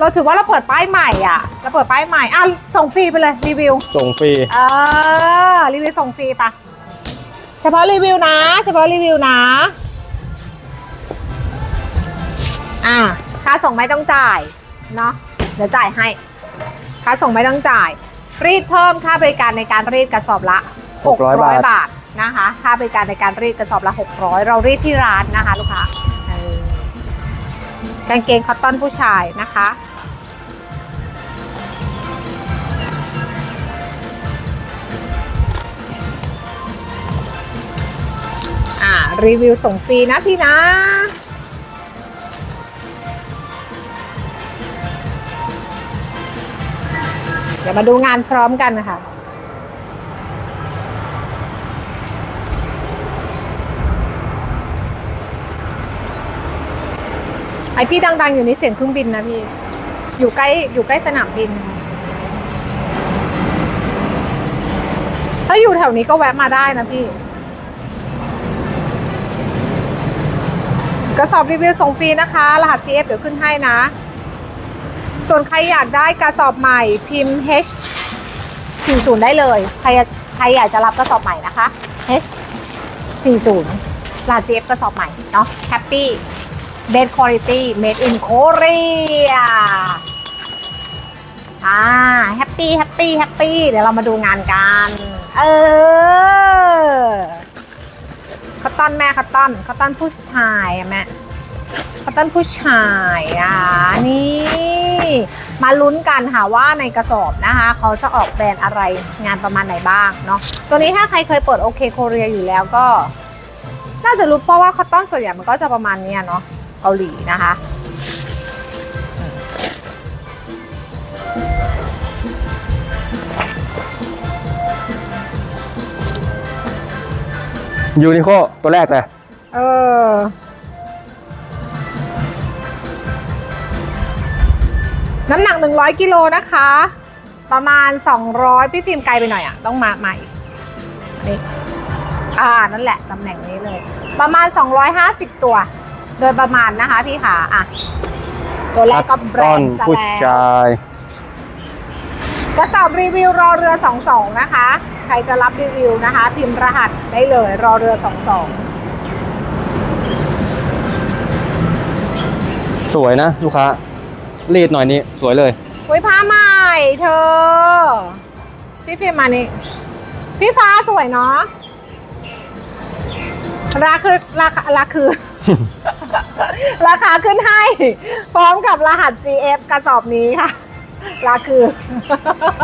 เราถือว่าเราเปิดป้ายใหม่อะเราเปิดป้ายใหม่อะส่งฟรีไปเลยรีวิว ส่งฟรีเออรีวิวส่งฟรีปะเฉพาะรีวิวนะ เฉพาะรีวิวนะอ่าค่าส่งไม่ต้องจ่ายเนาะเดี๋ยวจ่ายให้ ค่าส่งไม่ต้องจ่าย รีดเพิ่มค่าบริการในการรีดกระสอบละ 600 บาทบาทนะคะ ค่าบริการในการรีดกระสอบละ 600 เรารีดที่ร้านนะคะลูกค้าเออ กางเกงคอตตอนผู้ชายนะคะ อ่า รีวิวส่งฟรีนะพี่นะเดี๋ยวมาดูงานพร้อมกันนะคะ ไอพี่ดังๆอยู่นี่เสียงเครื่องบินนะพี่ อยู่ใกล้อยู่ใกล้สนามบิน ถ้าอยู่แถวนี้ก็แวะมาได้นะพี่ กระสอบรีวิวส่งฟรีนะคะ รหัส CF เดี๋ยวขึ้นให้นะ ส่วนใครอยากได้กระสอบใหม่พิมพ์ H 40ได้เลย ใครใครอยากจะรับกระสอบใหม่นะคะ H 40รหัส CF กระสอบใหม่เนาะ Happy Best Quality Made in Korea อ่า Happy Happy Happy เดี๋ยวเรามาดูงานกัน เออคัตตอนแม่คัตตอนคัตตอนผู้ชายอะแม่คัตตอนผู้ชายอะนี่ มาลุ้นกันค่ะว่าในกระสอบนะคะ เขาจะออกแบรนด์อะไรงานประมาณไหนบ้างเนาะตัวนี้ถ้าใครเคยเปิดโอเคโคเรียอยู่แล้วก็ น่าจะรู้เพราะว่าคัตตอนส่วนใหญ่มันก็จะประมาณนี้เนาะ เกาหลีนะคะยูนิโคตัวแรกเลย เออ น้ำหนัก100กิโลนะคะ ประมาณ200พี่ฟิล์มไกลไปหน่อยอะ ต้องมาใหม่นี่อ่า นั่นแหละตำแหน่งนี้เลย ประมาณ250ตัว โดยประมาณนะคะพี่ขาอะตัวแรกก็แบรต้อนด์ซะผู้แล้วชายกระสอบรีวิวรอเรือ 22 นะคะ ใครจะรับรีวิวนะคะ พิมพ์รหัสได้เลยรอเรือ 22 สวยนะ ลูกค้ารีดหน่อยนี้สวยเลยอุ้ยผ้าใหม่เธอ พี่ฟิล์มมานี่ พี่ฟ้าสวยเนาะราคือราคาราคือ ราคาขึ้นให้ พร้อมกับรหัส GF กระสอบนี้ค่ะ ราคือ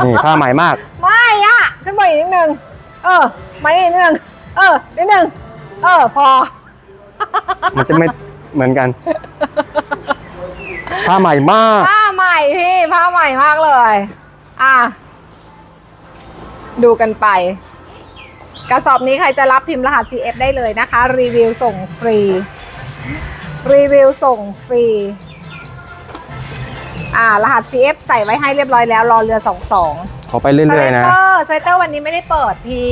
นี่ผ้าใหม่มาก ไม่อะขึ้นมาอีกนิดนึง เออ มาอีกนิดนึง เออ นิดนึง เออ พอ มันจะไม่เหมือนกัน ผ้าใหม่มาก ผ้าใหม่พี่ ผ้าใหม่มากเลย อะ ดูกันไปกระสอบนี้ใครจะรับพิมพ์รหัส CF ได้เลยนะคะ รีวิวส่งฟรี รีวิวส่งฟรี อ่า รหัส CF ใส่ไว้ให้เรียบร้อยแล้วรอเรือ22ขอไปเรื่อยๆนะสเวตเตอร์สเวตเตอร์วันนี้ไม่ได้เปิดพี่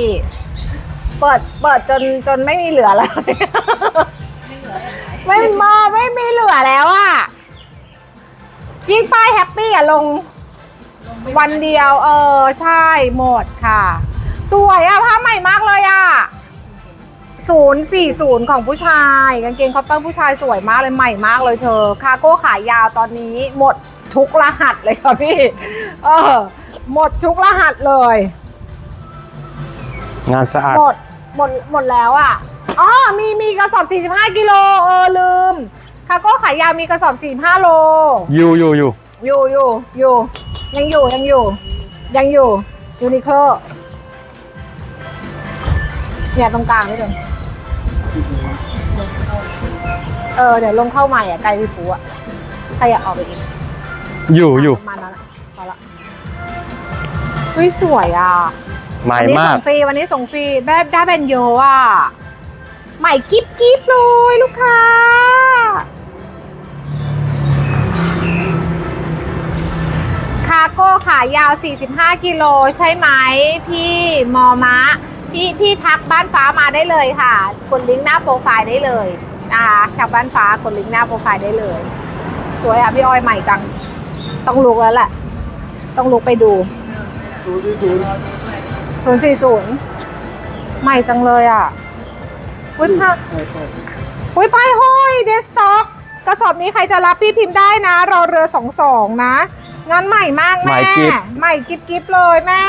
เปิดเปิดจนจนไม่มีเหลือแล้ว ไม่มาไม่มีเหลือแล้วอะยิ่งป้ายแฮปปี้อะลง วันเดียว เออ ใช่หมดค่ะ สวยอะผ้าใหม่มากเลยอะ ศูนย์สี่ศูนย์ของผู้ชายกางเกงคอปเตอร์ผู้ชายสวยมากเลยใหม่มากเลยเธอ คาร์โก้ขายาวตอนนี้หมดทุกรหัสเลยค่ะพี่เออหมดทุกรหัสเลย งานสะอาด หมดหมดหมดแล้วอะอ๋อมีมีกระสอบ 45 กิโลเออลืม คาร์โก้ขายยาวมีกระสอบ 45 โลยูยูยูอยู่อยู่อยู่ยังอยู่ยังอยู่ ยังอยู่ยูนิโคลเนี่ยตรงกลางนี่เลย เออเดี๋ยวลงเข้าใหม่อะไกลพี่ปูอะใครอยากออกไปอีกยูยูประมาณนั้นอะพอละเฮ้ยสวยอะใหม่วันนี้มาส่ก งฟรีวันนี้ส่งฟรีได้ได้แบรนด์เยอะอะใหม่กิ๊บกิ๊บเลยลูกค้าคาร์โก้ขายาว 45 กิโลใช่ไหมพี่มอมะพี่พี่ทักบ้านฟ้ามาได้เลยค่ะกดลิงก์หน้าโปรไฟล์ได้เลย นะคะทักบ้านฟ้ากดลิงก์หน้าโปรไฟล์ได้เลย สวยอะพี่ออยใหม่จัง ต้องลุกแล้วแหละ ต้องลุกไปดูศูนย์ศูนย์ศูนย์สี่ศูนย์ใหม่จังเลยอะอุ้ยผ้าใช่ใช่อุ้ยป้ายห้อยเดสต็อกกระสอบนี้ใครจะรับพี่พิมพ์ได้นะ รอเรือสองสองนะงานใหม่มากใหม่แม่กิ๊บ ใหม่กิบกิบเลยแม่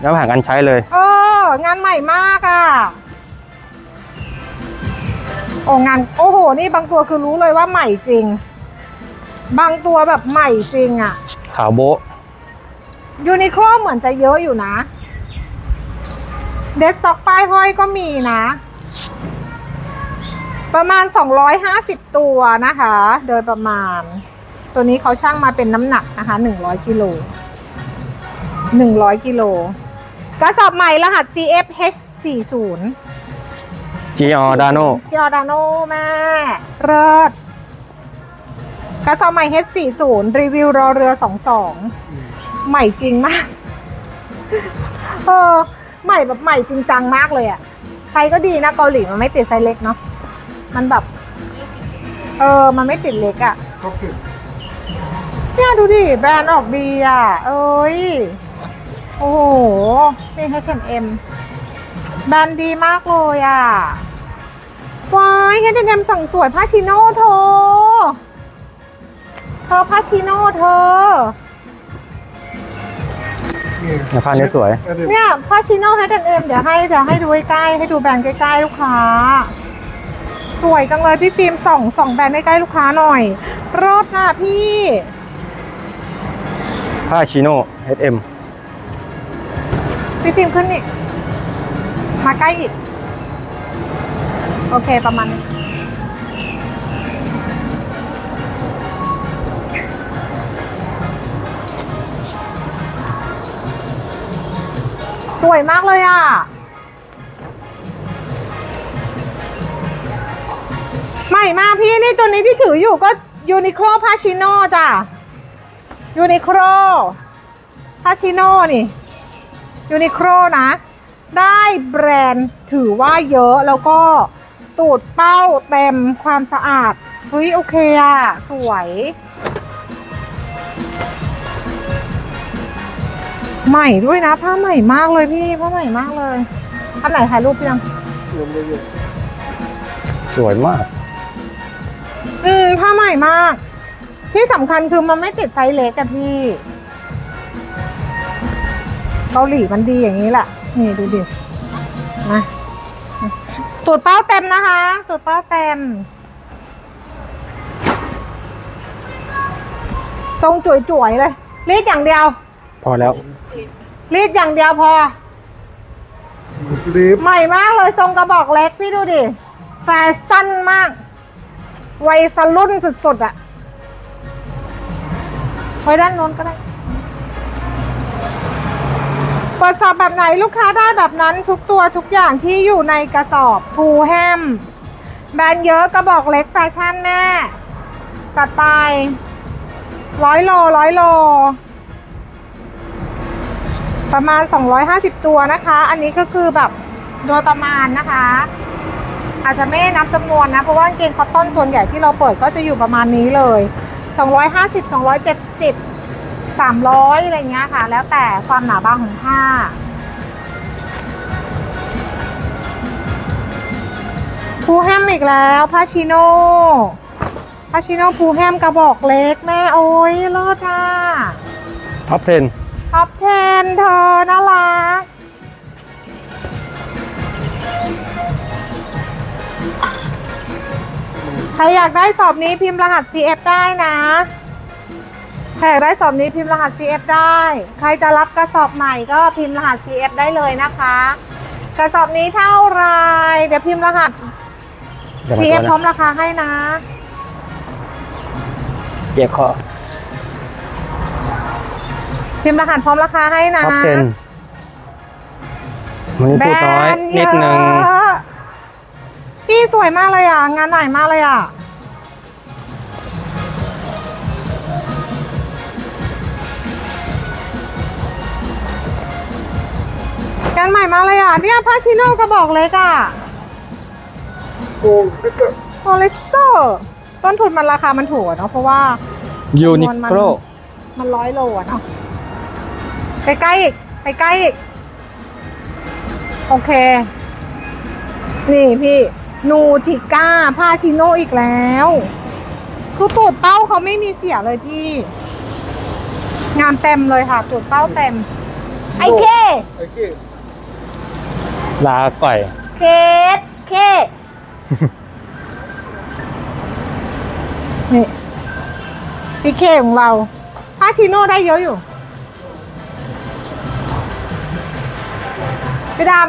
แล้วผ่านการใช้เลย เอองานใหม่มากอะ โอ้งานโอ้โห นี่บางตัวคือรู้เลยว่าใหม่จริง บางตัวแบบใหม่จริงอะขาวโบ๊ะยูนิโคลเหมือนจะเยอะอยู่นะ เดสต็อกป้ายห้อยก็มีนะ ประมาณ 250 ตัวนะคะ โดยประมาณ ตัวนี้เขาช่างมาเป็นน้ำหนักนะคะ 100กิโล100กิโลกระสอบใหม่รหัส GFH 40 จีออดาโนจอร์ดาโนแม่เลิศกระสอบใหม่ H40 รีวิวรอเรือ 22 ใหม่จริงมากเออใหม่แบบใหม่จริงจังมากเลยอะไซส์ก็ดีนะเกาหลีมันไม่ติดไซส์เล็กเนาะมันแบบ เออ มันไม่ติดเล็กอะครบสิบเนี่ยดูดิ แบรนด์ออกดีอะเอ้ย โอ้โห นี่ H&M แบรนด์ดีมากเลยอะว้าย H&M สั่งสวยผ้าชิโน่เธอ เธอผ้าชิโน่เธอนี่เนี่ยผ้านี้สวยอันนี้เนี่ยผ้าชิโน่ H&M เดี๋ยวให้เดี๋ยวให้ดูใกล้ๆให้ดูแบรนด์ใกล้ๆลูกค้า สวยจังเลยพี่ฟิล์มส่องส่องแบรนด์ใกล้ๆลูกค้าหน่อยรอบหน้าพี่ผ้าชิโน่ SM พี่ฟิล์มขึ้นนี่ มาใกล้อีก โอเคประมาณนี้สวยมากเลยอะ ใหม่มากพี่นี่ตัวนี้ที่ถืออยู่ก็ยูนิโคลพาชิโน่จ้ะยูนิโคลพาชิโน่นี่ยูนิโคลนะ ได้แบรนด์ถือว่าเยอะแล้วก็ตูดเป้าเต็มความสะอาด เฮ้ย โอเคอะสวย ใหม่ด้วยนะ ผ้าใหม่มากเลยพี่ ผ้าใหม่มากเลยอันไหนถ่ายรูปยังรวมเลยอยู่สวยมากอืม ผ้าใหม่มาก ที่สำคัญคือมันไม่ติดไซส์เล็กอะพี่ เกาหลีมันดีอย่างนี้แหละนี่ดูดินะตูดเป้าเต็มนะคะตูดเป้าเต็ม ทรงจุ๋ยๆเลย รีดอย่างเดียว พอแล้ว รีดอย่างเดียวพอสลีปใหม่มากเลยทรงกระบอกเล็กพี่ดูดิ แฟชั่นมาก วัยสรุ่นสุดๆอะไปด้านโน้นก็ได้ เปิดสอบแบบไหนลูกค้าได้แบบนั้นทุกตัวทุกอย่างที่อยู่ในกระสอบฟูแฮม แบรนด์เยอะกระบอกเล็กแฟชั่นแม่จัดไปร้อยโลร้อยโล ประมาณ 250 ตัวนะคะ อันนี้ก็คือแบบโดยประมาณนะคะ อาจจะไม่ได้นับจำนวนนะ เพราะว่าเกงคอตตอนส่วนใหญ่ที่เราเปิดก็จะอยู่ประมาณนี้เลย 250 270 300อะไรเงี้ยค่ะ แล้วแต่ความหนาบางของผ้าพูแฮมอีกแล้วผ้าชิโน่ผ้าชิโน่พูแฮมกระบอกเล็กแม่โอ้ยเลิศอะท็อปท็อป10เธอน่ารักใครอยากได้สอบนี้พิมพ์รหัส CF ได้นะ ใครอยากได้สอบนี้พิมพ์รหัส CF ได้ ใครจะรับกระสอบใหม่ก็พิมพ์รหัส CF ได้เลยนะคะ กระสอบนี้เท่าไหรเดี๋ยวพิมพ์รหัส10เดี๋ยวมาตัว CF พร้อมนะราคาให้นะ เจ็บคอพิมพ์รหัสพร้อมราคาให้นะท็อป10วันนี้พูดน้อยนิดนึงเยอะพี่สวยมากเลยอะ งานไหนมากเลยอะ งานใหม่มากเลยอะเนี่ยผ้าชิโน่กระบอกเล็กอะโกงแล้วก็โอเลสเตอร์ต้นทุนมันราคามันถูกอะเนาะเพราะว่า ยูนิจำนวนมันโคลมันร้อยโลอะเนาะไปใกล้อีกไปใกล้อีกโอเค นี่พี่นูติก้าผ้าชิโนอีกแล้ว คือตูดเป้าเขาไม่มีเสียเลยพี่ งานเต็มเลยค่ะตูดเป้าเต็ม ไอเค ไอ้เก้ ลาก่อย เคสเคนี่พี่เคของเราผ้าชิโน่ได้เยอะอยู่พี่ดำ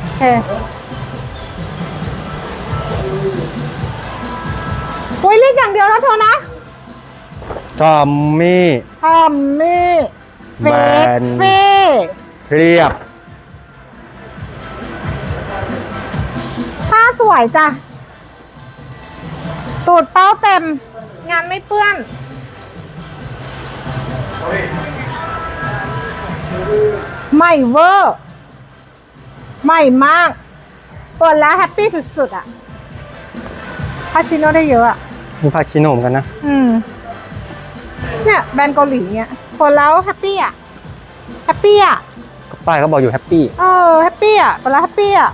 โอเคโอ้ยเรียกอย่างเดียวนะเธอนะทอมมี่ทอมมี่เฟแบสนเฟ่ เรียบ ผ้าสวยจ้ะ ตูดเป้าเต็ม งานไม่เปื้อนใหม่เวอร์ใหม่มาก เปิดแล้วแฮปปี้สุดๆ อะพาชิโนได้เยอะอะมีผ้าชิโนเหมือนกันนะ อืม เนี่ยแบรนด์เกาหลีเนี่ยเปิดแล้วแฮปปี้อะ แฮปปี้อะ ก็ป้ายเขาบอกอยู่แฮปปี้ เออ แฮปปี้อะเปิดแล้วแฮปปี้อะ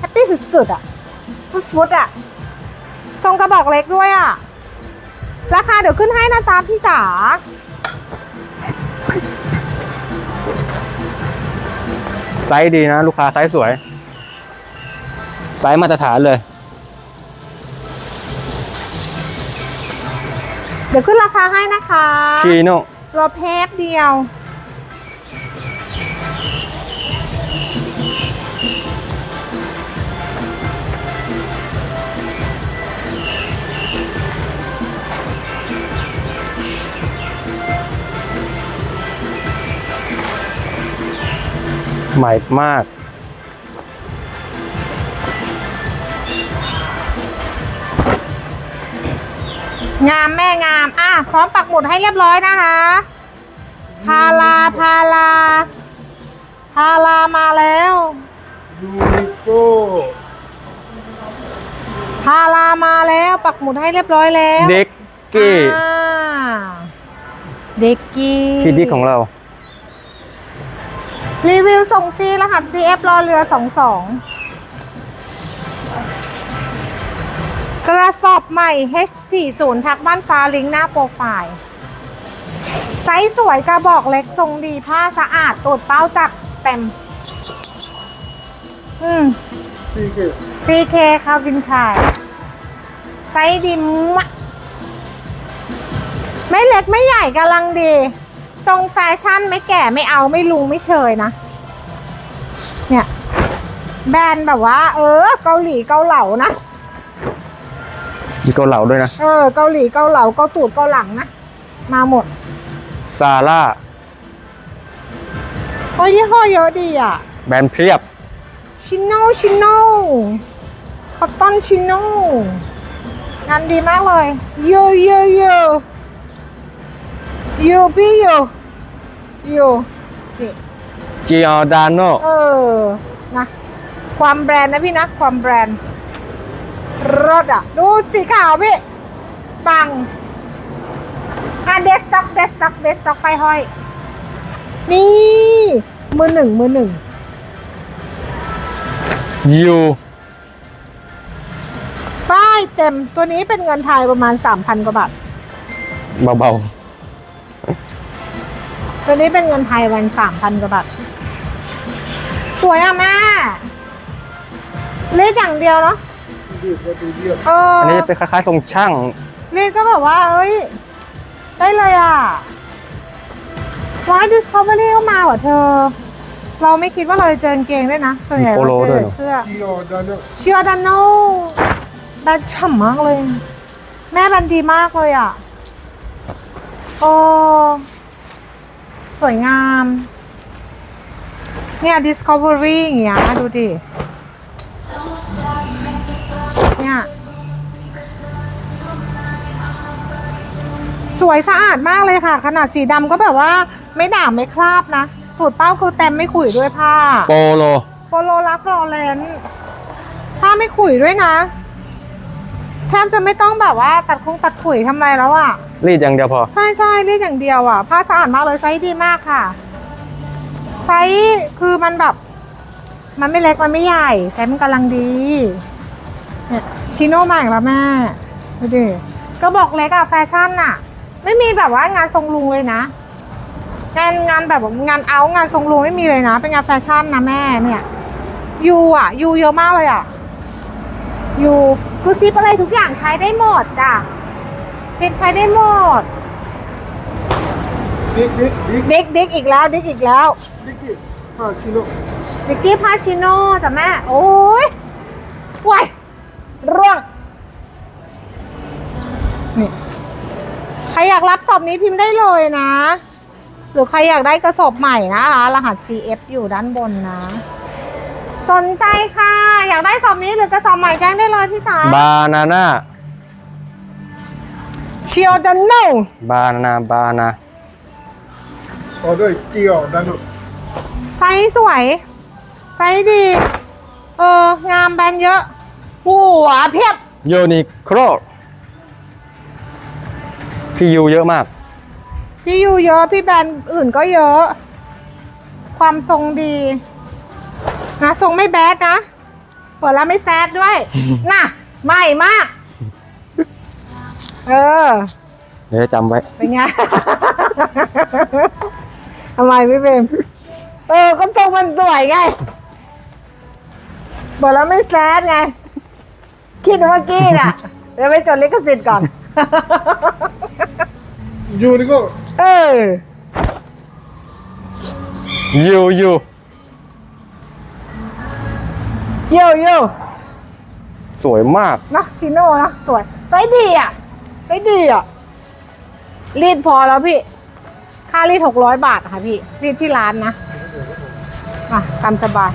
แฮปปี้สุดๆอะ ฟุดๆอะทรงกระบอกเล็กด้วยอะราคาเดี๋ยวขึ้นให้นะจ๊ะพี่จ๋าไซส์ดีนะ ลูกค้าไซส์สวย ไซส์มาตรฐานเลย เดี๋ยวขึ้นราคาให้นะคะชิโนรอแป๊บเดียว ใหม่มาก งามแม่งาม อะ พร้อมปักหมุดให้เรียบร้อยนะคะ พาลาพาลา พาลามาแล้วยูนิโก้พาลามาแล้วปักหมุดให้เรียบร้อยแล้ว เด็กกี้อ่าเด็กกี้พี่ดิกของเรา รีวิวส่งฟรีรหัส CF รอเรือ 22 กระสอบใหม่ H40 ทักบ้านฟ้าลิงก์หน้าโปรไฟล์ ไซส์สวยกระบอกเล็กทรงดีผ้าสะอาดตูดเป้าจักเต็ม อืมซีเก้ CK คาวินคายไซส์ดีมะ ไม่เล็กไม่ใหญ่กำลังดี ทรงแฟชั่นไม่แก่ไม่เอาไม่ลุงไม่เชยนะ เนี่ย แบรนด์แบบว่า เออ เกาหลีเกาเหลานะ มีเกาเหลาด้วยนะ เออ เกาหลีเกาเหลาเกาตูดเกาหลังนะ มาหมดซาร่าโอ้ยยี่ห้อเยอะดีอะ แบรนด์เพียบ ชิโน่ชิโน่คอตตอนชิโน่งานดีมากเลยโยโยโย โยพี่โยโยนี่จิออดานโนเออนะความแบรนด์นะพี่นะความแบรนด์รถอะ ดูสีขาวพี่ปังอะเดสต็อกเดสต็อกเดสต็อกไปห้อย นี่ มือหนึ่งมือหนึ่งยูป้ายเต็มตัวนี้เป็นเงินไทยประมาณ 3,000 กว่าบาท เบา ตัวนี้เป็นเงินไทยวัน3,000กว่าบาท สวยอะแม่เล็กอย่างเดียวเนาะเรียกว่าดูเรียกเอๆออันนี้จะเป็นคล้ายๆทรงช่างนี่ก็แบบว่า เอ้ย ได้เลยอะว้ายดิสคัฟเวอรี่ก็มาว่ะเธอ เราไม่คิดว่าเราจะเจอกางเกงด้วยนะส่วนใหญ่มีโปเราโลเจด้วยอเหรอเสื้อจีออดานเนอร์ชิอดานโนแบรนด์ฉ่ำมากเลย แม่แบรนด์ดีมากเลยอะโอ้ สวยงาม เนี่ย Discovery อย่างเงี้ยดูดิ เนี่ย สวยสะอาดมากเลยค่ะ ขนาดสีดำก็แบบว่าไม่ด่างไม่คราบนะสูตรเป้าคือเต็มไม่ขุยด้วยผ้า โปโล โปโลลาฟลอเรนซ์ผ้าไม่ขุยด้วยนะ ทบจะไม่ต้องแบบว่าตัดคงตัดขุยทำอะไรแล้วอะ รีดอย่างเดียวพอ ใช่ใช่เรียกอย่างเดียวอะผ้าสะอาดมากเลยไซส์ดีมากค่ะไซส์คือมันแบบ มันไม่เล็กมันไม่ใหญ่ไซส์มันกำลังดีเนี่ยชิโน่มาอีกแล้วแม่ดูดิก็บอกเล็กอะแฟชั่นอะไม่มีแบบว่างานทรงลุงเลยนะงานงานแบบงานเอาท์งานทรงลุงไม่มีเลยนะ เป็นงานแฟชั่นนะแม่เนี่ยยูอะยูเยอะมากเลยอะยู คือซิปอะไรทุกอย่างใช้ได้หมดจ้ะซิปใช้ได้หมด Dik, dik, dik, ดิกดิกอีกแล้วดิกอีกแล้ว dik, dik. Ha, kilo. ดิกกี้พาชิโน่จ้ะแม่ โอ้ยว้ายร่วงนี่ใครอยากรับสอบนี้พิมพ์ได้เลยนะ หรือใครอยากได้กระสอบใหม่นะคะ รหัส CF อยู่ด้านบนนะ สนใจค่ะ อยากได้สอบนี้หรือกระสอบใหม่แจ้งได้เลยพี่สาวบานาน่าเชียวดันโนบานานาบานา Oh, doi, kilo. Dan tu. ไซส์สวย ไซส์ดี เออ งามแบรนด์เยอะหัวเพียบโยนิโครพี่ยูเยอะมาก พี่ยูเยอะ พี่แบรนด์อื่นก็เยอะ ความทรงดี นะทรงไม่แบดนะเปิดแล้วไม่แซดด้วย น่ะใหม่มาก เออ เดี๋ยวจำไว้ เป็นไง ทำไมพี่เบมเออ ก็ทรงมันสวยไงบอกแล้วไม่แซดไง คิดเมื่อกี้น่ะ เดี๋ยวไปจดลิขสิทธิ์ก่อน Unico. เออยูยู โยโย่สวยมากนะชิโน่นะสวยไซส์ดีอะไซส์ดีอะรีดพอแล้วพี่ ค่ารีดหกร้อยบาทค่ะพี่ รีดที่ร้านนะอะตามสบาย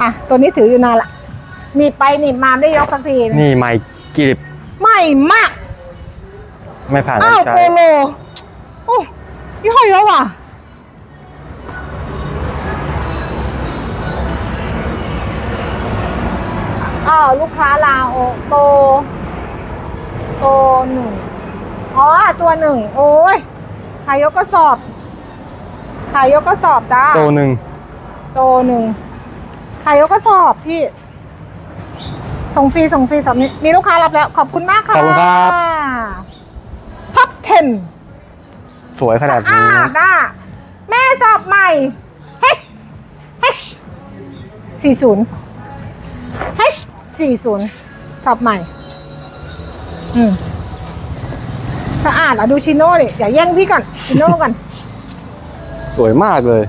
อะตัวนี้ถืออยู่นานละหนีบไปหนีบมาไม่ได้ยกสักทีนึงนี่ใหม่กริบใหม่มาก ไม่ผ่านอ้าการวใช้โปโลโอ้ยี่ห้อเยอะว่ะ อ้าวลูกค้าลาโอโตโตหนึ่งอ๋อตัวหนึ่งโอ้ยขายยกกระสอบขายยกกระสอบจ้าโตหนึ่งโตหนึ่งขายยกกระสอบพี่ส่งฟรีส่งฟรีสอบนี้มีลูกค้ารับแล้ว ขอบคุณมากค่ะขอบคุณครับท็อป10สวยขนาดอ่านี้น่ะแม่สอบใหม่ H H 40 H 40สอบใหม่ อืมสะอาดอะดูชิโน่ดิอย่าแย่งพี่ก่อน ชิโน่ก่อน สวยมากเลย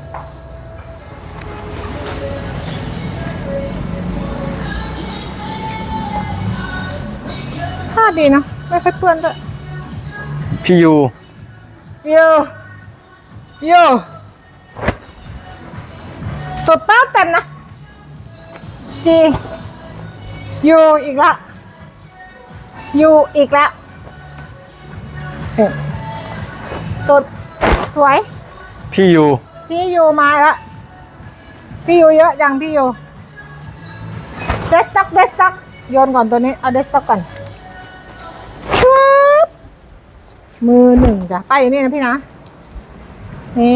ผ้าดีเนอะไม่ค่อยเปื้อนด้วยพี่ยูโยโยตัวเป้าเต็มนะจี อยู่อีกละ อยู่อีกละตุดสวย พี่อยู่พี่อยู่มาละพี่อยู่เยอะจังพี่อยู่เดสต็อกเดสต็อกโยนก่อนตัวนี้ เอาเดสต็อกก่อนชุบมือหนึ่งจ้ะไปอยู่นี่นะพี่นะ นี่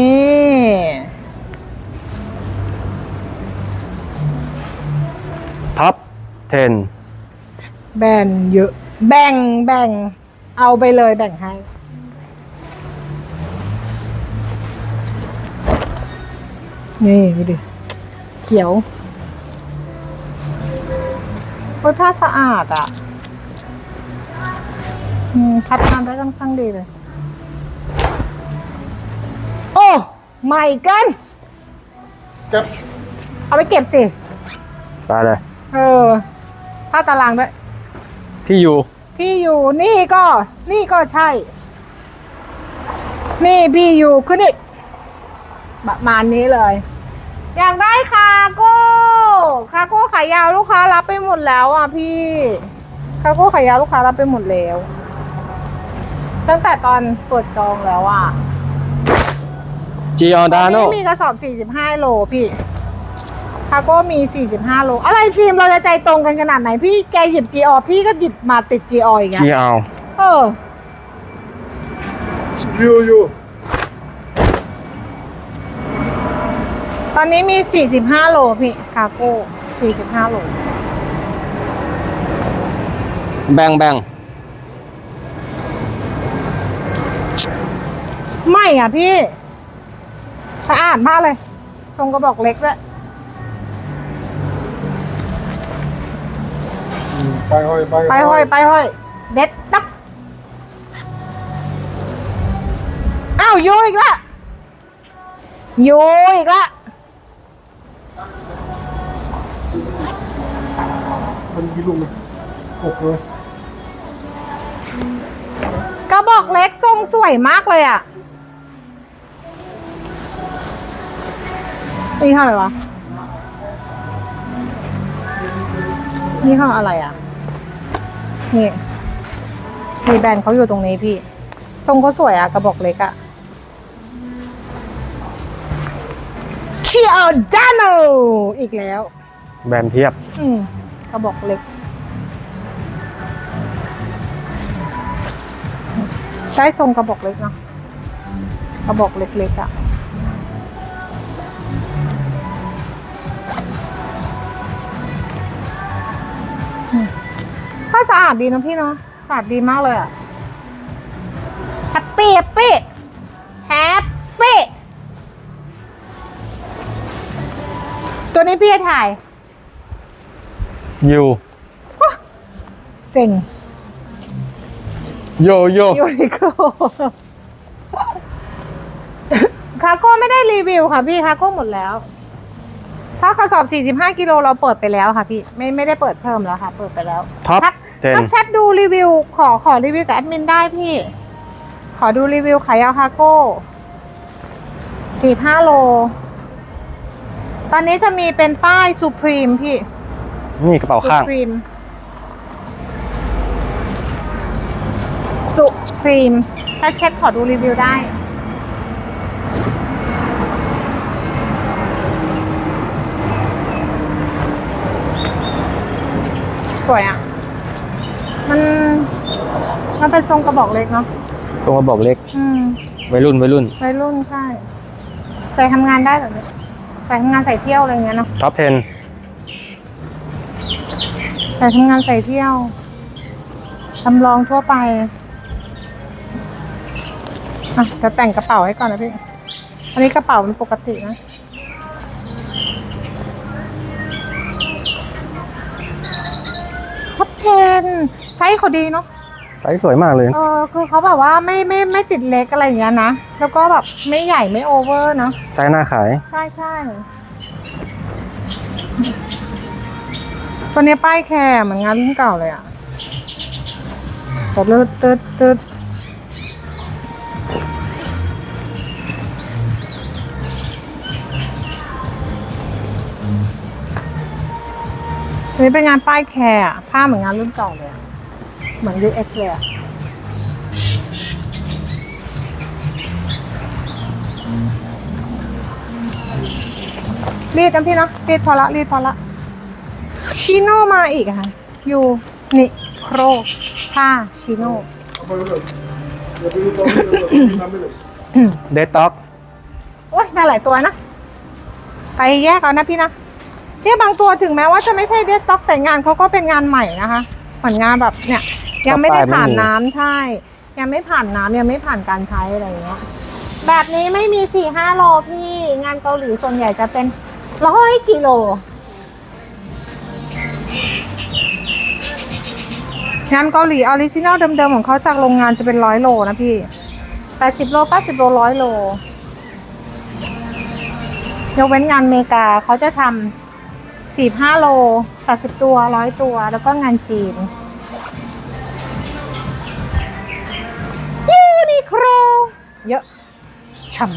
พับ 10 แบ่งเยอะ แบ่งแบ่ง เอาไปเลยแบ่งให้ นี่ดูดิ เขียวโอ้ยผ้าสะอาดอะอพัดงานได้ค่อนข้างดีเลย โอ้ใหม่เกันครับ เอาไปเก็บสิไปยเลย เออ ผ้าตารางด้วยพี่ยูพี่อยู่นี่ก็นี่ก็ใช่ นี่พี่อยู่คือนี่ประมาณนี้เลย อยากได้คาโก้คาโก้ขายาวลูกค้ารับไปหมดแล้วอะพี่คาโก้ขายาวลูกค้ารับไปหมดแล้ว ตั้งแต่ตอนเปิดจองแล้วอะจีออดาโน นี่มีกระสอบ 45 โลพี่ คาโก้มี 45 โล อะไรฟิล์มเราจะใจตรงกันขนาดไหน พี่แกหยิบ g อพี่ก็หยิบมาติด g ออีกอะที่เอาเอออ ยู่อยู่ตอนนี้มี 45 โลพี่คาโก้ 45 โล แบ่งแบ่งไม่อะพี่สะอาดมากเลยชงกระบอกเล็กด้วย ไปห้อยไปไปห้อยไปห้อย เด็ดดักอ้าวโยอีกละโยอีกละมันกี่ลูกนะหกเลยกระบอกเล็กทรงสวยมากเลยอะนี่เท่าไหร่วะนี่เท่าอะไรอะ นี่มีแบรนด์เขาอยู่ตรงนี้พี่ ทรงเขาสวยอะกระบอกเล็กอะเชียร์ดานอีกแล้ว แบนเทียบ อืมกระบอกเล็กใช้ทรงกระบอกเล็กเนาะกระบอกเล็กๆอะ่ ถ้าสะอาดดีนะพี่เนาะสะอาดดีมากเลยอะ่ะแฮปปี้แฮปปี้แฮปปี้ตัวนี้พี่จะถ่ายอยู่เซ็งโยโยยูนิโคลคาโก้ไม่ได้รีวิวค่ะพี่คาโก้หมดแล้วถ้ากระสอบ 45 กิโลเราเปิดไปแล้วค่ะพี่ ไม่ไม่ได้เปิดเพิ่มแล้วค่ะ เปิดไปแล้วท็อปทัก เทน ทักแชทดูรีวิว ขอขอรีวิวกับแอดมินได้พี่ ขอดูรีวิวขายาวคาโก้45โล ตอนนี้จะมีเป็นป้ายสุพรีมพี่นี่กระเป๋าข้างสุพรีมสุพรีมถ้าเช็คขอดูรีวิวได้ สวยอะ มัน มันเป็นทรงกระบอกเล็กเนาะทรงกระบอกเล็กอืมวัยรุ่นวัยรุ่นวัยรุ่นใช่ใส่ทำงานได้แบบนี้ใส่ทำงานใส่เที่ยวอะไรอย่างเงี้ยเนาะท็อปเทนแต่ทำงานใส่เที่ยวจำลองทั่วไปอะจะแต่งกระเป๋าให้ก่อนนะพี่อันนี้กระเป๋ามันปกตินะท็อปเทน ไซส์เขาดีเนาะไซส์สวยมากเลย เออคือเขาแบบว่าไม่ไม่ไม่ติดเล็กอะไรอย่างเงี้ยนะ แล้วก็แบบไม่ใหญ่ไม่โอเวอร์เนาะไซส์หน้าขาย ใช่ใช่ตัวนี้ป้ายแคร์เหมือนงานรุ่นเก่าเลยอะแต่เลืดตืดตืดตัวนี้เป็นงานป้ายแคร์อะผ้าเหมือนงานรุ่นเก่าเลยอะ เหมือน US เลยอะรีดกันพี่เนาะรีดพอละรีดพอละชิโน่มาอีกอะค่ะ อยู่นิโครผ้าชิโน่เอาไปเลยอย่าไปดูตอนนี้เลยทำไม่เลยเดตต็อกโอ้ยน่าหลายตัวนะ ไปแยกเอานะพี่นะเนี่ยบางตัวถึงแม้ว่าจะไม่ใช่เดสต็อกแต่งานเขาก็เป็นงานใหม่นะคะเหมือนงานแบบเนี่ย ยังไม่ได้ผ่านน้ำใช่ ยังไม่ผ่านน้ำยังไม่ผ่านการใช้อะไรอย่างเงี้ย แบบนี้ไม่มีสี่ห้าโลพี่งานเกาหลีส่วนใหญ่จะเป็นร้อยกิโลงานเกาหลีออริจินัลเดิมๆของเขาจากโรงงานจะเป็นร้อยโลนะพี่แปดสิบโลเก้าสิบโลร้อยโลยกเว้นงานอเมริกาเขาจะทำสี่ห้าโลแปดสิบตัวร้อยตัว แล้วก็งานจีน ช่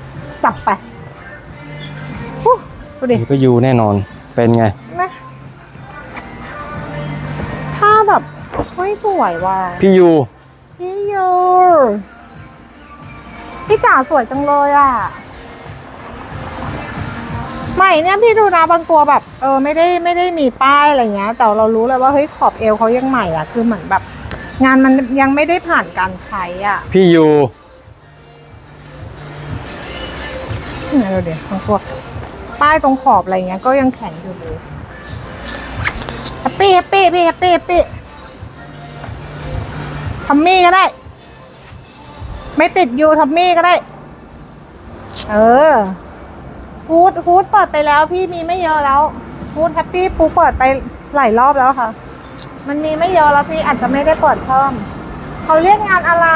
ำสับไปฮู้ดูดิ นี่ก็ยูแน่นอน เป็นไง นะผ้าแบบเฮ้ยสวยว่ะพี่ยูพี่ยูพี่จ๋าสวยจังเลยอะ ใหม่เนี่ยพี่ดูนะบางตัวแบบ เออไม่ได้ไม่ได้มีป้ายอะไรเงี้ย แต่เรารู้เลยว่าเฮ้ยขอบเอวเขายังใหม่อะ คือเหมือนแบบ งานมันยังไม่ได้ผ่านการใช้อะ พี่ยู เนี่ยดูดิบางตัวป้ายตรงขอบอะไรเงี้ยก็ยังแข็งอยู่เลยแฮปปี้แฮปปี้พี่แฮปปี้แฮปปี้ทอมมี่ก็ได้ ไม่ติดยูทอมมี่ก็ได้ เออฟูดฟูดเปิดไปแล้วพี่มีไม่เยอะแล้วฟูดแฮปปี้ปูเปิดไปหลายรอบแล้วค่ะ มันมีไม่เยอะแล้วพี่อาจจะไม่ได้เปิดเพิ่ม เขาเรียกงานอะไร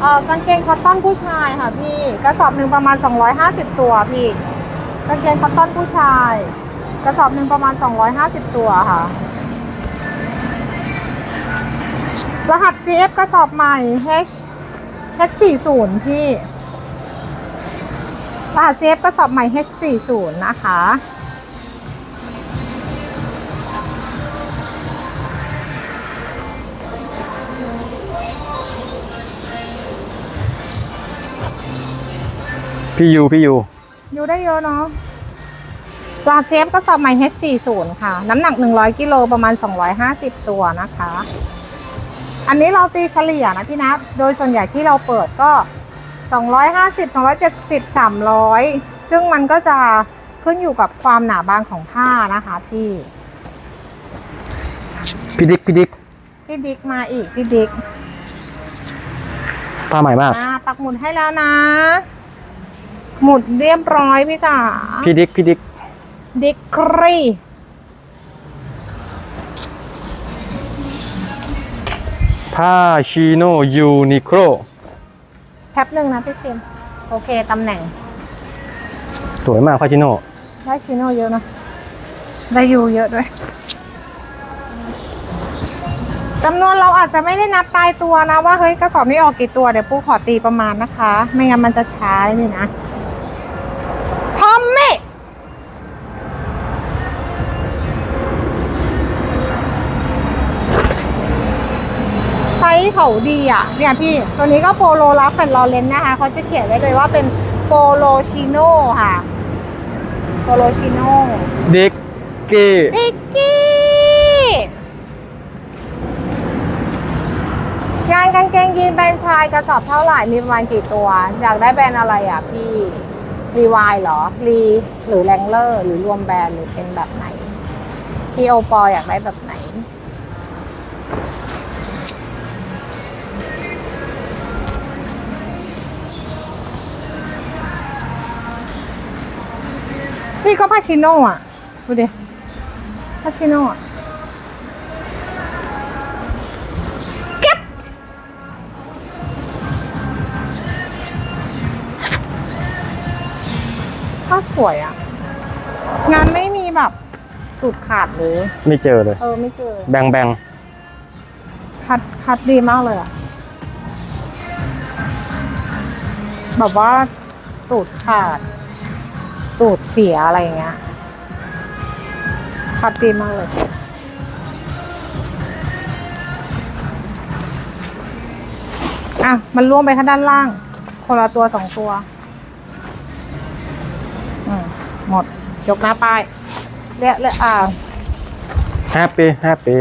เอ่อกางเกงคอตตอนผู้ชายค่ะพี่กระสอบหนึ่งประมาณ 250 ตัวพี่กางเกงคอตตอนผู้ชาย กระสอบหนึ่งประมาณ 250 ตัวค่ะ รหัส CF กระสอบใหม่ H H40 พี่รหัส CF กระสอบใหม่ H40 นะคะ พี่ยูพี่ยูอยู่ได้เยอะเนาะปลาเซฟก็สอบใหม่ H40 ค่ะ น้ำหนัก 100 กิโลประมาณ 250 ตัวนะคะ อันนี้เราตีเฉลี่ยนะพี่นัทโดยส่วนใหญ่ที่เราเปิดก็ 250 270 300 ซึ่งมันก็จะขึ้นอยู่กับความหนาบางของผ้านะคะพี่ พี่ดิกพี่ดิกพี่ดิกมาอีกพี่ดิกผ้าใหม่มากอ่าปักหมุดให้แล้วนะ หมุดเรียบร้อยพี่จ๋าพี่ดิกพี่ดิกดิกรีผ้าชิโนยูนิโคลแป๊บหนึ่งนะพี่เจมส์โอเคตำแหน่ง สวยมากผ้าชิโนได้ชิโน่เยอะนะได้ยูเยอะด้วยจำนวนเราอาจจะไม่ได้นับตายตัวนะว่าเฮ้ยกระสอบนี้ออกกี่ตัวเดี๋ยวปูขอตีประมาณนะคะ ไม่งั้นมันจะช้าเลยนะ ส์เขาดีอะเนี่ยพี่ตัวนี้ก็โปโลลาฟแฟนลอเรนนะคะเขาจะเขียนไว้เลยว่าเป็นโปโลชิโน่ค่ะโปโลชิโน่ดิกกี้ดิกกี้งานกางเกงยีนแบรนด์ชายกระสอบเท่าไหร่มีประมาณกี่ตัว อยากได้แบรนด์อะไรอะพี่รีวายเหรอรีหรือแรงเลอร์หรือรวมแบรนด์หรือเป็นแบบไหนพี่โอปออยากได้แบบไหน พี่ก็พาชิโน่อะดูดิพาชิโน่อะเก็บก็สวยอะงานไม่มีแบบสุดขาดหรือ ไม่เจอเลย เออไม่เจอ แบงแบงคัดคัดดีมากเลยอะแบบว่าตูดขาด ตูดเสียอะไรอย่างเงี้ยคัดดีมากเลย อะ มันล่วงไปข้างด้านล่าง คนละตัวสองตัว อืม หมด ยกหน้าป้ายเรียกเรียกอ่าแฮปปี้แฮปปี้